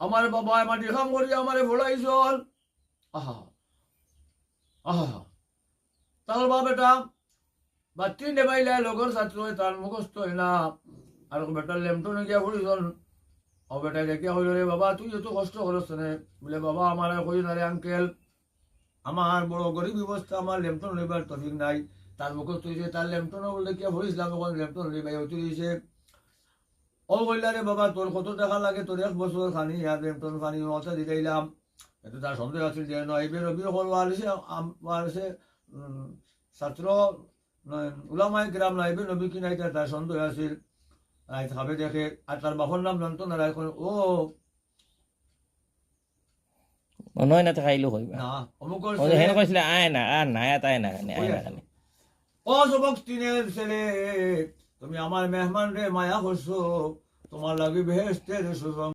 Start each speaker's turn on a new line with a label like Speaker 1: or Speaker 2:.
Speaker 1: আমার বাবা মাটি খাম করি, আমারে ভোলাইছল আহা আহা তার বাবা বেটা বাচ্চি নেবাইলে লগর ছাত্র তার মুখস্থ না। আর বেটার লেমটনে গিয়া পড়িছল ও বেটা দেখিয়া হইল রে বাবা, তুই এত কষ্ট করছ না। বলে, বাবা, আমার কই না রে আঙ্কেল আমার বড় গরিব অবস্থা, আমার লেমটন লইবার তফিক নাই। তার মুখস্থ হয়েছে তার লেমটনও বলে কিয়া ভরিছিলাম এখন লেমটন লইবাই দিয়েছে ও বললা রে বাবা তোর কত টাকা লাগে তোর এক বছর খানি আর লেমটন খানি অত দিলাম এতো তার সন্দেহ আছিল যে নয় এবার রবি হল আলিসে আলিসে ছাত্র উলামাই গ্রাম নাইবে নবী কি নাই তার সন্দেহ আছিল রাইত খাবে দেখে আর তার বাপর নাম জানতো না রাইত ও
Speaker 2: নয় না খাইলো হইবা
Speaker 1: না অমুক
Speaker 2: হেন কইছিলে আয় না আর না আয় না
Speaker 1: ও যুবক তিনের ছেলে তুমি আমার মেহমান রে মায়া করছ তোমার লাগি বেহেস্তের সুসং